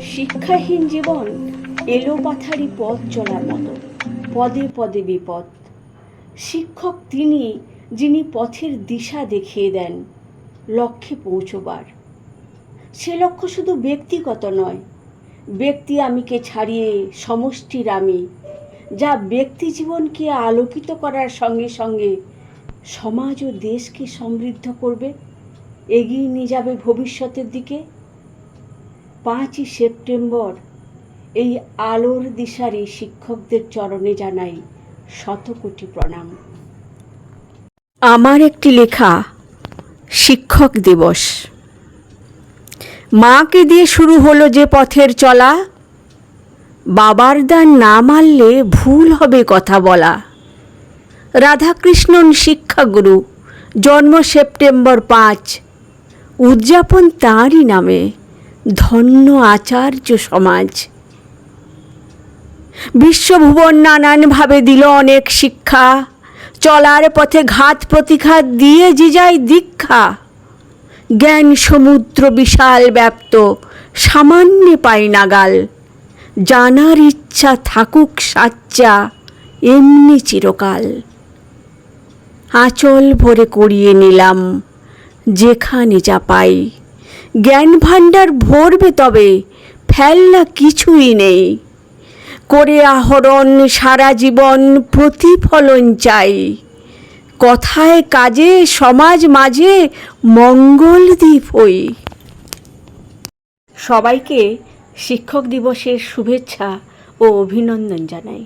শিক্ষাহীন জীবন এলো পাথারি পথ চলার মতো। পদে পদে বিপদ। শিক্ষক তিনি, যিনি পথের দিশা দেখিয়ে দেন, লক্ষ্যে পৌঁছবার। সে লক্ষ্য শুধু ব্যক্তিগত নয়, ব্যক্তি আমিকে ছাড়িয়ে সমষ্টির আমি, যা ব্যক্তি জীবনকে আলোকিত করার সঙ্গে সঙ্গে সমাজ ও দেশকে সমৃদ্ধ করবে, এগিয়ে নিয়ে যাবে ভবিষ্যতের দিকে। পাঁচই সেপ্টেম্বর এই আলোর দিশারি শিক্ষকদের চরণে জানাই শতকোটি প্রণাম। আমার একটি লেখা, শিক্ষক দিবস। মাকে দিয়ে শুরু হলো যে পথের চলা, বাবার দান না মানলে ভুল হবে কথা বলা। রাধাকৃষ্ণন শিক্ষাগুরু, জন্ম সেপ্টেম্বর পাঁচ, উদযাপন তাঁরই নামে। ধন্য আচার্য সমাজ। বিশ্বভুবন নানানভাবে দিল অনেক শিক্ষা। চলার পথে ঘাত প্রতিঘাত দিয়ে যে যায় দীক্ষা। জ্ঞান সমুদ্র বিশাল ব্যাপ্ত, সামান্যে পাই নাগাল জানার ইচ্ছা থাকুক সাচ্চা, এমনি চিরকাল। আঁচল ভরে করিয়ে নিলাম, যেখানে যা পাই। জ্ঞান ভাণ্ডার ভরবে তবে, ফেলনা কিছুই নেই। করে আহরণ সারা জীবন প্রতিফলন চাই। কথায় কাজে, সমাজ মাঝে মঙ্গল দ্বীপ হই। সবাইকে শিক্ষক দিবসের শুভেচ্ছা ও অভিনন্দন জানাই।